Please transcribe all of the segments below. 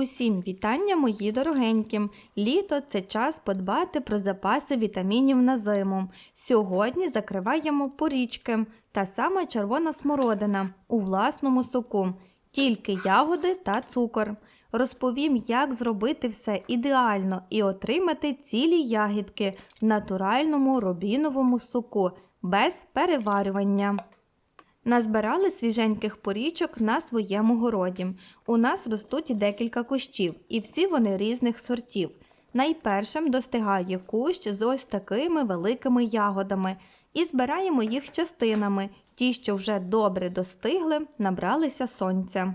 Усім вітання, мої дорогенькі! Літо це час подбати про запаси вітамінів на зиму. Сьогодні закриваємо порічки та саме червона смородина у власному соку, тільки ягоди та цукор. Розповім, як зробити все ідеально і отримати цілі ягідки в натуральному робіновому соку без переварювання. Назбирали свіженьких порічок на своєму городі. У нас ростуть декілька кущів, і всі вони різних сортів. Найпершим достигає кущ з ось такими великими ягодами, і збираємо їх частинами. Ті, що вже добре достигли, набралися сонця.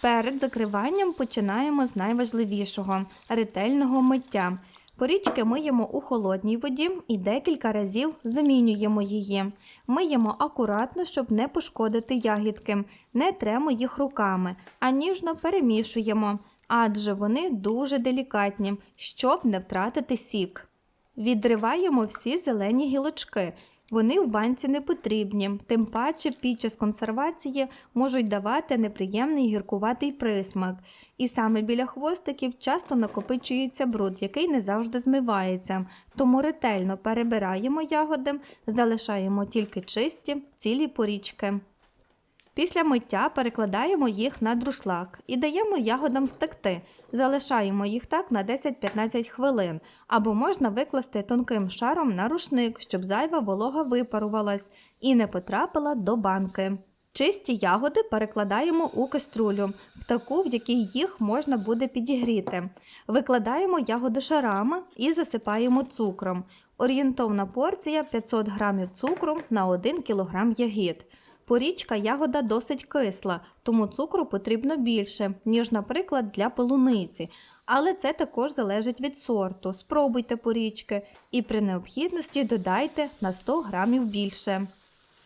Перед закриванням починаємо з найважливішого ретельного миття. Порічки миємо у холодній воді і декілька разів замінюємо її. Миємо акуратно, щоб не пошкодити ягідки, не тремо їх руками, а ніжно перемішуємо, адже вони дуже делікатні, щоб не втратити сік. Відриваємо всі зелені гілочки. Вони в банці не потрібні, тим паче під час консервації можуть давати неприємний гіркуватий присмак. І саме біля хвостиків часто накопичується бруд, який не завжди змивається. Тому ретельно перебираємо ягоди, залишаємо тільки чисті, цілі порічки. Після миття перекладаємо їх на друшлак і даємо ягодам стекти. Залишаємо їх так на 10-15 хвилин, або можна викласти тонким шаром на рушник, щоб зайва волога випарувалась і не потрапила до банки. Чисті ягоди перекладаємо у каструлю, в таку, в якій їх можна буде підігріти. Викладаємо ягоди шарами і засипаємо цукром. Орієнтовна порція 500 г цукру на 1 кг ягід. Порічка ягода досить кисла, тому цукру потрібно більше, ніж, наприклад, для полуниці. Але це також залежить від сорту. Спробуйте порічки і при необхідності додайте на 100 грамів більше.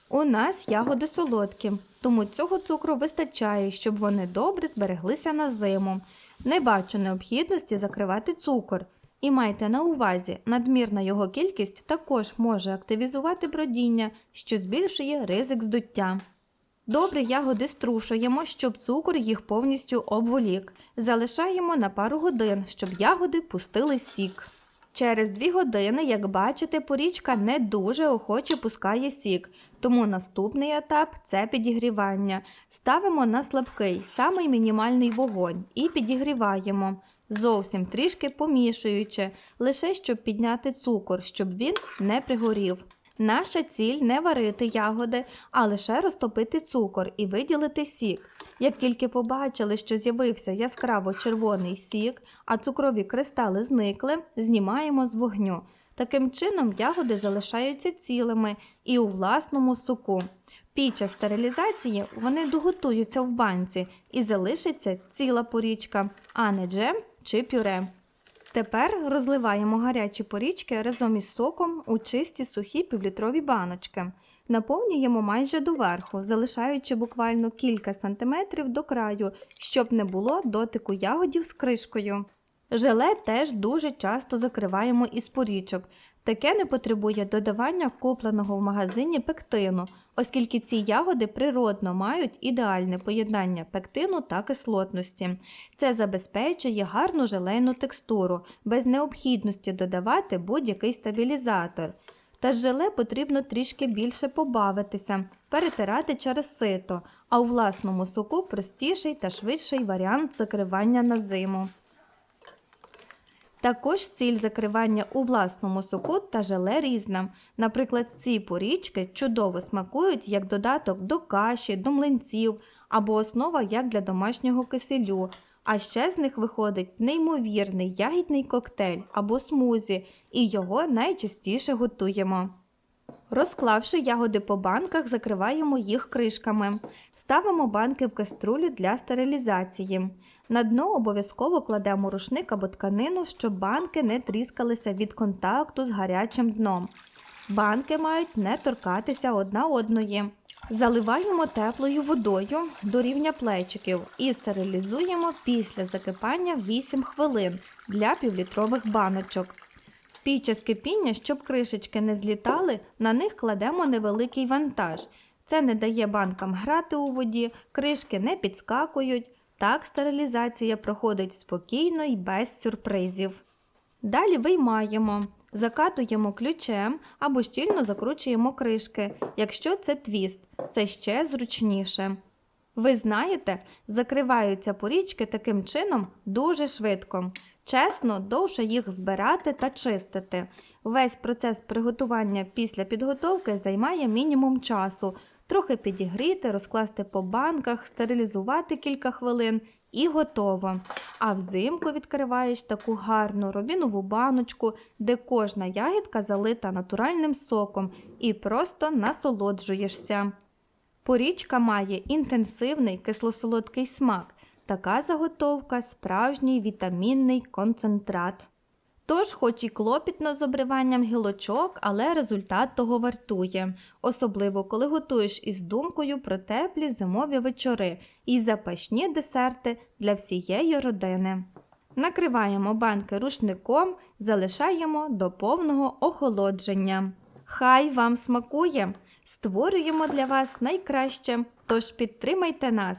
У нас ягоди солодкі, тому цього цукру вистачає, щоб вони добре збереглися на зиму. Не бачу необхідності закривати цукор. І майте на увазі, надмірна його кількість також може активізувати бродіння, що збільшує ризик здуття. Добре ягоди струшуємо, щоб цукор їх повністю обволік. Залишаємо на пару годин, щоб ягоди пустили сік. Через дві години, як бачите, порічка не дуже охоче пускає сік, тому наступний етап це підігрівання. Ставимо на слабкий, самий мінімальний вогонь і підігріваємо. Зовсім трішки помішуючи, лише щоб підняти цукор, щоб він не пригорів. Наша ціль не варити ягоди, а лише розтопити цукор і виділити сік. Як тільки побачили, що з'явився яскраво червоний сік, а цукрові кристали зникли, знімаємо з вогню. Таким чином ягоди залишаються цілими і у власному соку. Під час стерилізації вони доготуються в банці і залишиться ціла порічка, а не джем чи пюре. Тепер розливаємо гарячі порічки разом із соком у чисті сухі півлітрові баночки. Наповнюємо майже доверху, залишаючи буквально кілька сантиметрів до краю, щоб не було дотику ягодів з кришкою. Желе теж дуже часто закриваємо із порічок. Таке не потребує додавання купленого в магазині пектину, оскільки ці ягоди природно мають ідеальне поєднання пектину та кислотності. Це забезпечує гарну желейну текстуру, без необхідності додавати будь-який стабілізатор. Та з желе потрібно трішки більше побавитися, перетирати через сито, а у власному соку простіший та швидший варіант закривання на зиму. Також ціль закривання у власному соку та желе різна. Наприклад, ці порічки чудово смакують як додаток до каші, до млинців або основа як для домашнього киселю. А ще з них виходить неймовірний ягідний коктейль або смузі, і його найчастіше готуємо. Розклавши ягоди по банках, закриваємо їх кришками. Ставимо банки в каструлю для стерилізації. На дно обов'язково кладемо рушник або тканину, щоб банки не тріскалися від контакту з гарячим дном. Банки мають не торкатися одна одної. Заливаємо теплою водою до рівня плечиків і стерилізуємо після закипання 8 хвилин для півлітрових баночок. Під час кипіння, щоб кришечки не злітали, на них кладемо невеликий вантаж. Це не дає банкам грати у воді, кришки не підскакують. Так стерилізація проходить спокійно і без сюрпризів. Далі виймаємо, закатуємо ключем або щільно закручуємо кришки, якщо це твіст, це ще зручніше. Ви знаєте, закриваються порічки таким чином дуже швидко. Чесно, довше їх збирати та чистити. Весь процес приготування після підготовки займає мінімум часу. Трохи підігріти, розкласти по банках, стерилізувати кілька хвилин і готово. А взимку відкриваєш таку гарну рубінову баночку, де кожна ягідка залита натуральним соком і просто насолоджуєшся. Порічка має інтенсивний кисло-солодкий смак. Така заготовка справжній вітамінний концентрат. Тож, хоч і клопітно з обриванням гілочок, але результат того вартує, особливо коли готуєш із думкою про теплі зимові вечори і запашні десерти для всієї родини. Накриваємо банки рушником, залишаємо до повного охолодження. Хай вам смакує! Створюємо для вас найкраще, тож підтримайте нас